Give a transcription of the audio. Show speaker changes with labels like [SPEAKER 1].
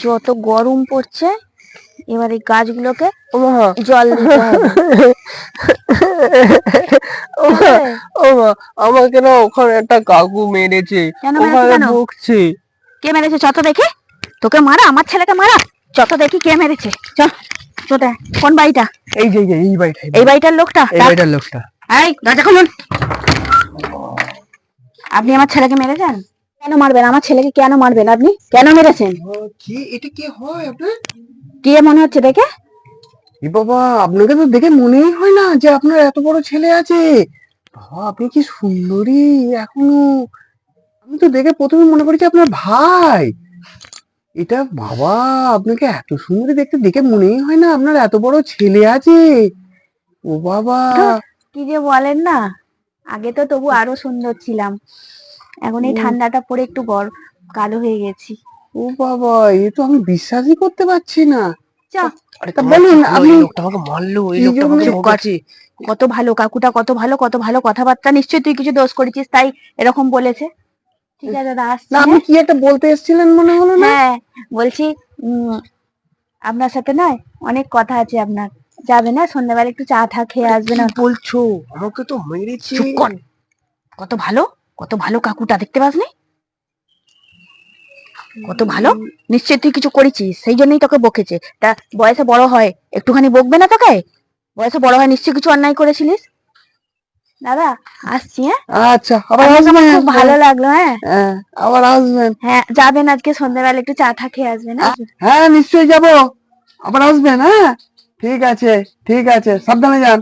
[SPEAKER 1] যত গরম পড়ছে এবার এই গাছগুলোকে জল দিতে হবে।
[SPEAKER 2] মা আমাকে না ওখানে একটা কাকু মেরেছে। ওখানে বকছে।
[SPEAKER 1] কে মেরেছে? চত দেখি। তোকে মারা আমার ছেলেকে মারা। চত দেখি কে মেরেছে। চ চ কোন বাড়িটা?
[SPEAKER 2] এই যে এই বাড়িটা
[SPEAKER 1] এই বাড়িটার লোকটা
[SPEAKER 2] এই বাড়িটার লোকটা।
[SPEAKER 1] এই দরজা খুলুন। আপনি আমার ছেলেকে মেরেছেন? কেন মারবেন? আমার ছেলেকে কেন মারবেন আপনি? কেন মেরেছেন?
[SPEAKER 2] কি? এটা কি হয় আপনার?
[SPEAKER 1] কি মনে হচ্ছে দেখে?
[SPEAKER 2] এ বাবা আপনাকে তো দেখে মনেই হয় না যে আপনার এত বড় ছেলে আছে। বাবা আপনি কি সুন্দরী? এখনও? আমি তো দেখে প্রথমে মনে করেছি আপনার ভাই। এটা বাবা আপনাকে এত সুন্দরী দেখতে দেখে মনেই হয় না আপনার এত বড় ছেলে আছে। ও বাবা।
[SPEAKER 1] কি যে বলেন না? আগে তো তবু আরও সুন্দর ছিলাম। এখন এই ঠান্ডাটা পরে একটু বড় কালো হয়ে গেছি।
[SPEAKER 2] ও বাবা এ তো আমি বিশ্বাসই করতে পারছি না।
[SPEAKER 1] চ
[SPEAKER 2] আরে তা
[SPEAKER 3] আমাকে মারলো
[SPEAKER 2] এই লোকটা আমাকে
[SPEAKER 1] বকেছে। কত ভালো কাকুটা কত ভালো কত ভালো কথাবার্তা। নিশ্চয়ই তুই কিছু দোষ করেছিস তাই এরকম বলেছে। ঠিক আছে দাদা আসছি
[SPEAKER 2] না আপনি কি একটা বলতে এসেছিলেন মনে হলো না?
[SPEAKER 1] হ্যাঁ বলছি উম, আপনার সাথে না অনেক কথা আছে আপনার। যাবে না সন্ধ্যাবেলা একটু চা টা খেয়ে আসবে না
[SPEAKER 3] বলছো? আমাকে তো মেরেছে।
[SPEAKER 1] কত ভালো? কত ভালো কাকুটা দেখতে পাসনি কত ভালো? নিশ্চয়ই তুই কিছু করেছিস সেই জন্যই তোকে বকেছে। তা বয়সে বড় হয় একটুখানি বকবে না তোকে? বয়সে বড় হয় নিশ্চয়ই কিছু অন্যায় করেছিলিস? দাদা আসছি হ্যাঁ?
[SPEAKER 2] আচ্ছা আবার আসবেন
[SPEAKER 1] খুব ভালো লাগল হ্যাঁ।
[SPEAKER 2] হ্যাঁ আবার আসবেন।
[SPEAKER 1] হ্যাঁ যাবেন আজকে সন্ধ্যাবেলা একটু চা টা খেয়ে আসবেন হ্যাঁ?
[SPEAKER 2] হ্যাঁ নিশ্চয়ই যাব। আবার আসবেন হ্যাঁ? ঠিক আছে ঠিক আছে সাবধানে যান।